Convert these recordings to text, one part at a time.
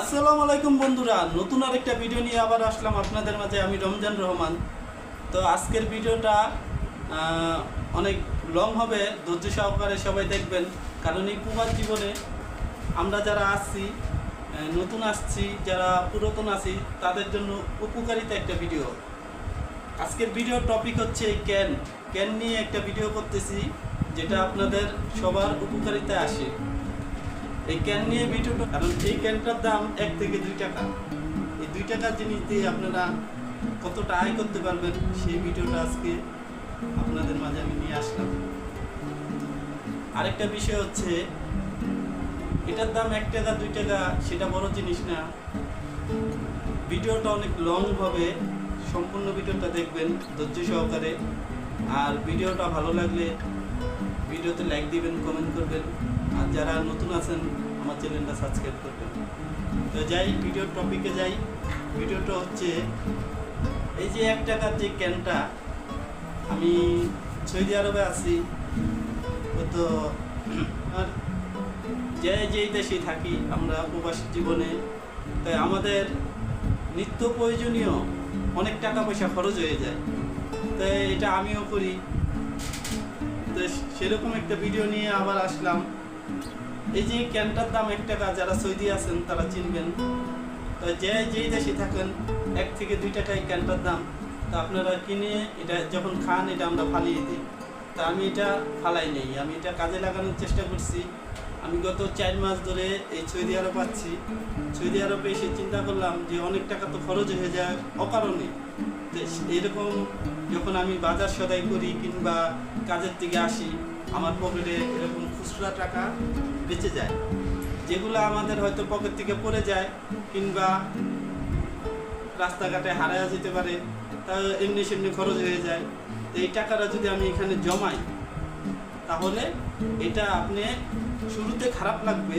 আসসালামু আলাইকুম বন্ধুরা, নতুন আরেকটা ভিডিও নিয়ে আবার আসলাম আপনাদের মাঝে। আমি রমজান রহমান। তো আজকের ভিডিওটা অনেক লং হবে, ধৈর্য সহকারে সবাই দেখবেন। কারণ এই কুমার জীবনে আমরা যারা আসছি নতুন আসছি, যারা পুরাতন আছি, তাদের জন্য উপকারিতা একটা ভিডিও আজকের ভিডিওর টপিক হচ্ছে ক্যান ক্যান নিয়ে একটা ভিডিও করতেছি, যেটা আপনাদের সবার উপকারিতা আসে। এই ক্যান নিয়ে ভিডিওটা কারণ এই ক্যানটার দাম এক থেকে দুই টাকা। এই দুই টাকার জিনিস দিয়ে আপনারা কতটা আয় করতে পারবেন, সেই ভিডিওটা আজকে আপনাদের মাঝে আমি নিয়ে আসলাম। আরেকটা বিষয় হচ্ছে, এটার দাম এক টাকা, দুই টাকা, সেটা বড় জিনিস না। ভিডিওটা অনেক লং হবে, সম্পূর্ণ ভিডিওটা দেখবেন ধৈর্য সহকারে। আর ভিডিওটা ভালো লাগলে ভিডিওতে লাইক দিবেন কমেন্ট করবেন। আর যারা নতুন আছেন, আমার চ্যানেলটা সাবস্ক্রাইব করবেন। তো যাই, ভিডিওর টপিকে যাই। ভিডিওটা হচ্ছে, এই যে এক টাকার যে ক্যানটা আমি সৌদি আরবে আছি। তো, আর যে যেই দেশে থাকি, আমরা প্রবাসী জীবনে। তাই আমাদের নিত্য প্রয়োজনীয় অনেক টাকা পয়সা খরচ হয়ে যায়। তাই এটা আমিও করি। তো সেরকম একটা ভিডিও নিয়ে আবার আসলাম। এই যে ক্যানটার দাম এক টাকা যারা সৌদি আছেন, তারা চিনবেন। তো যে যেই দেশে থাকেন, এক থেকে দুই টাকায় ক্যানটার দাম। তা আপনারা কিনে এটা যখন খান, এটা আমরা ফালিয়ে দিই। তা আমি এটা ফালাই নেই। আমি এটা কাজে লাগানোর চেষ্টা করছি। আমি গত চার মাস ধরে এই সৌদি আরব পাচ্ছি সৌদি আরবে এসে চিন্তা করলাম যে অনেক টাকা তো খরচ হয়ে যায় অকারণে। এরকম যখন আমি বাজার সদাই করি কিংবা কাজের থেকে আসি আমার পকেটে এরকম খুচরা টাকা বেঁচে যায়, যেগুলো আমাদের হয়তো পকেট থেকে পড়ে যায় কিংবা রাস্তাঘাটে হারায়া যেতে পারে, তা এমনি সেমনি খরচ হয়ে যায়। তো এই টাকাটা যদি আমি এখানে জমাই, তাহলে এটা আপনি শুরুতে খারাপ লাগবে,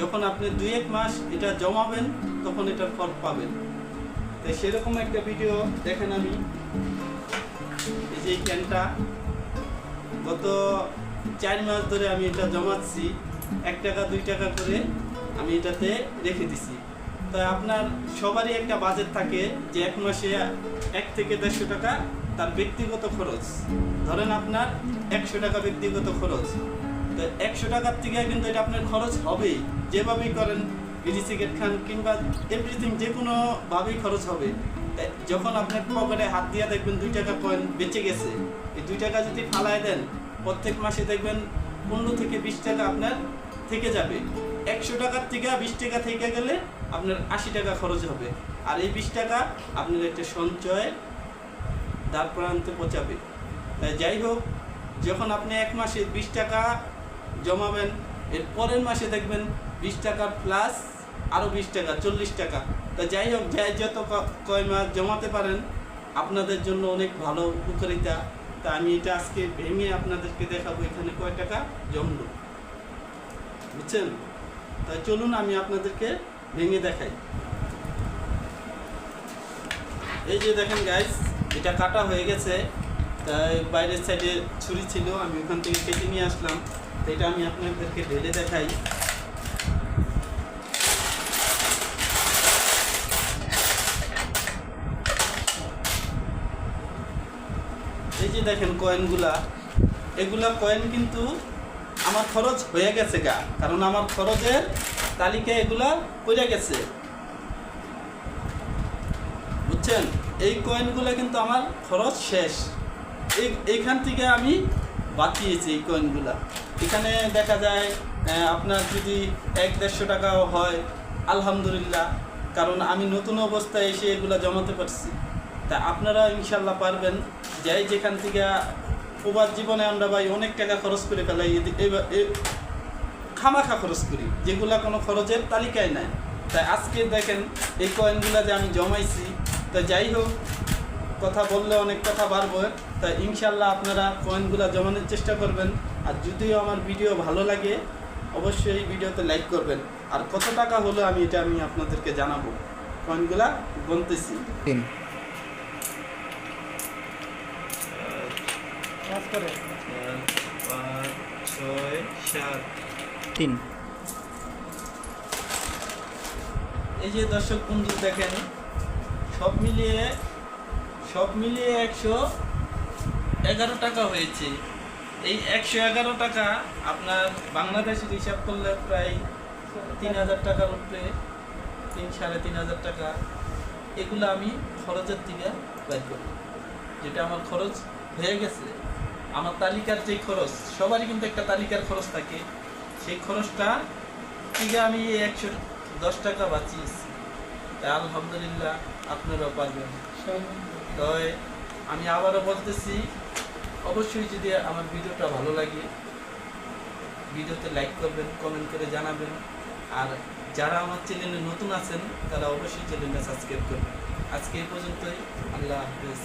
যখন আপনি দুই এক মাস এটা জমাবেন, তখন এটার ফল পাবেন। তো সেরকম একটা ভিডিও দেখেন আমি। এই যে ক্যানটা গত চার মাস ধরে আমি এটা জমাচ্ছি। এক টাকা, দুই টাকা করে আমি এটাতে রেখে দিছি। তো আপনার সবারই একটা বাজেট থাকে যে এক মাসে এক থেকে দেড়শো টাকা তার ব্যক্তিগত খরচ। ধরেন আপনার একশো টাকা ব্যক্তিগত খরচ। তো একশো টাকার থেকে কিন্তু এটা আপনার খরচ হবেই। যেভাবেই করেন, বিড়ি, সিগারেট খান কিংবা এভরিথিং যে কোনোভাবেই খরচ হবে। যখন আপনার পকেটে হাত দিয়ে দেখবেন দুই টাকা কয়েন বেঁচে গেছে, এই দুই টাকা যদি ফালায় দেন, প্রত্যেক মাসে দেখবেন পনেরো থেকে বিশ টাকা আপনার থেকে যাবে। একশো টাকার থেকে বিশ টাকা থেকে গেলে আপনার আশি টাকা খরচ হবে। আর এই বিশ টাকা আপনার একটা সঞ্চয় দ্বার প্রান্তে তাই যাই হোক, যখন আপনি এক মাসে বিশ টাকা জমাবেন, এর পরের মাসে দেখবেন বিশ টাকা প্লাস আরও বিশ টাকা, চল্লিশ টাকা। তা যাই হোক যাই যত কয় মাস জমাতে পারেন, আপনাদের জন্য অনেক ভালো উপকারিতা। তা আমি এটা আজকে ভেঙে আপনাদেরকে দেখাবো এখানে কয় টাকা জমলো। বুঝছেন? তাই চলুন আমি আপনাদেরকে ভেঙে দেখাই। এই যে দেখেন গাইস এটা কাটা হয়ে গেছে। তাই বাইরের সাইডে ছুরি ছিল, আমি ওখান থেকে কেটে নিয়ে আসলাম। তো এটা আমি আপনাদেরকে ঢেলে দেখাই। এই যে দেখেন কয়েনগুলা এগুলা কয়েন কিন্তু আমার খরচ হয়ে গেছে গা। কারণ আমার খরচের তালিকায় এগুলা পড়ে গেছে। বুঝছেন? এই কয়েনগুলো কিন্তু আমার খরচ শেষ। এই, এইখান থেকে আমি বাঁচিয়েছি এই কয়েনগুলা এখানে দেখা যায় আপনার যদি এক দেড়শো টাকাও হয়, আলহামদুলিল্লাহ। কারণ আমি নতুন অবস্থায় এসে এগুলা জমাতে পারছি। তা আপনারা ইনশাল্লাহ পারবেন। যাই যেখান থেকে প্রবাদ জীবনে আমরা ভাই অনেক টাকা খরচ করে ফেলাই খামাখা খরচ করি, যেগুলা কোনো খরচের তালিকায় নাই। তাই আজকে দেখেন, এই কয়েনগুলা যে আমি জমাইছি, তা যাই হোক, কথা বললে অনেক কথা বাড়বো। তাই ইনশাল্লাহ আপনারা কয়েনগুলা জমানোর চেষ্টা করবেন। আর যদিও আমার ভিডিও ভালো লাগে, অবশ্যই ভিডিওতে লাইক করবেন। আর কত টাকা হলো আমি এটা আমি আপনাদেরকে জানাব। কয়েনগুলা গুনতেছি। ছয় সাত তিন। এই যে দর্শক বন্ধু দেখেন সব মিলিয়ে সব মিলিয়ে একশো এগারো টাকা হয়েছে। এই একশো এগারো টাকা আপনার বাংলাদেশের হিসাব করলে প্রায় তিন হাজার টাকার উপরে তিন সাড়ে তিন হাজার টাকা। এগুলো আমি খরচের থেকে বের করি। যেটা আমার খরচ হয়ে গেছে। আমার তালিকার যে খরচ, সবারই কিন্তু একটা তালিকার খরচ থাকে। সেই খরচটা থেকে আমি একশো দশ টাকা বাঁচিয়েছি। তাই আলহামদুলিল্লাহ আপনারাও পারবেন। তো আমি আবারও বলতেছি, অবশ্যই যদি আমার ভিডিওটা ভালো লাগে, ভিডিওতে লাইক করবেন কমেন্ট করে জানাবেন। আর যারা আমার চ্যানেলে নতুন আছেন, তারা অবশ্যই চ্যানেলটা সাবস্ক্রাইব করবেন। আজকে এই পর্যন্তই। আল্লাহ হাফেজ।